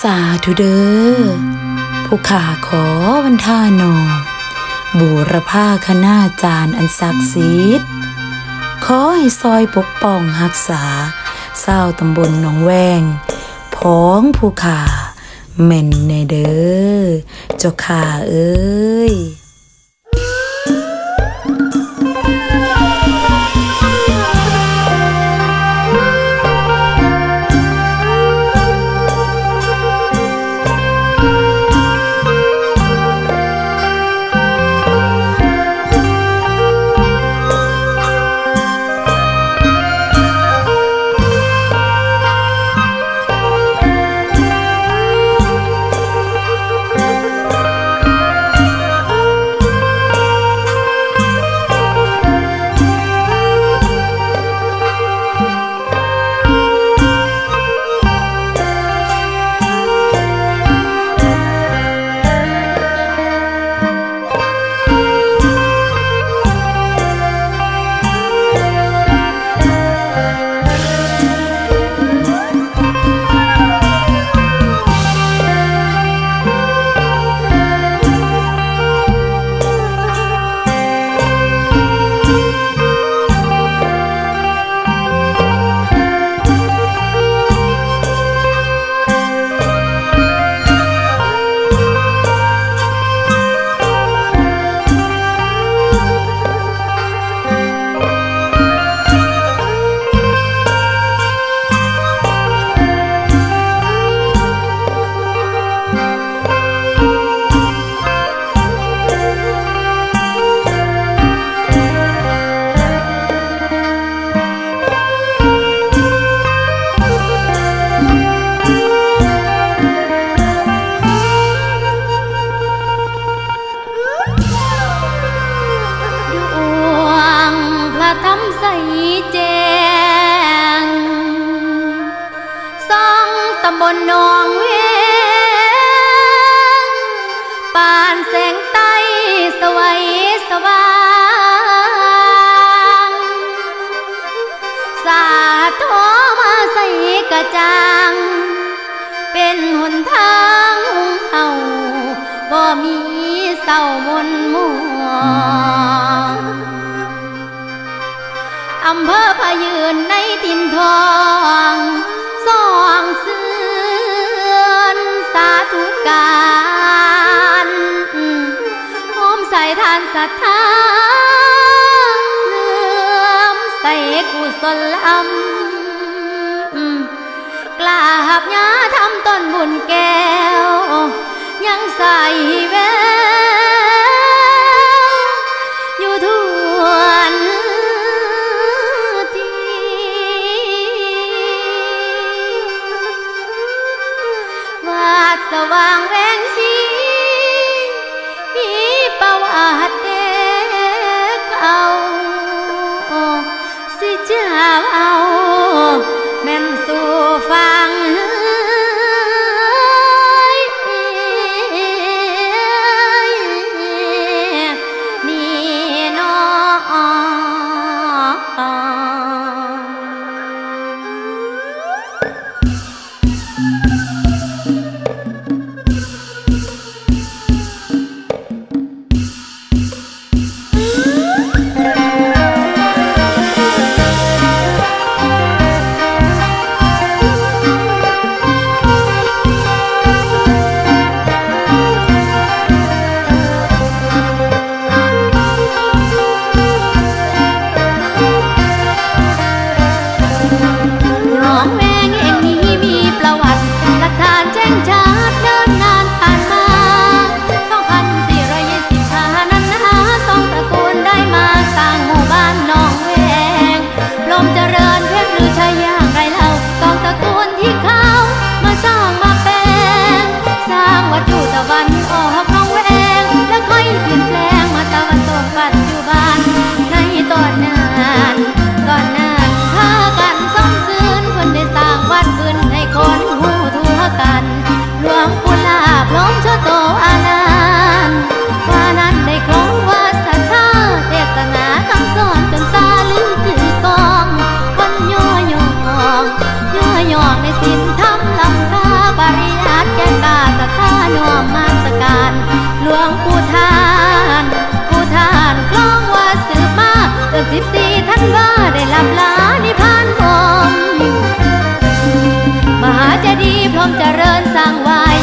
สาธุเด้อผู้ขาขอวันท่านอบูรพาคณาจารย์อันศักดิ์สิทธิ์ขอให้ซอยปกป้องรักษาเศร้าตำบลหนองแวงพ้องผู้ขาแม่นแน่เด้อเจ้าข่าเอ้ย ตำบลหนองเวงปานแสงใต้สวัยสว่างสาโทมาใส่กระจ่าง เป็นหนทางเฮาบ่มีเศร้ามนมัวอำเภอพะยืนในทินทองสองเสือ สาธุการโฮมใส่ทานศรัทธาเลื่อมใส่กุศลลำกล้าหับยาทำต้นบุญแก้ว ยังใส่แวว สว่าง มเจริญสร้างไว้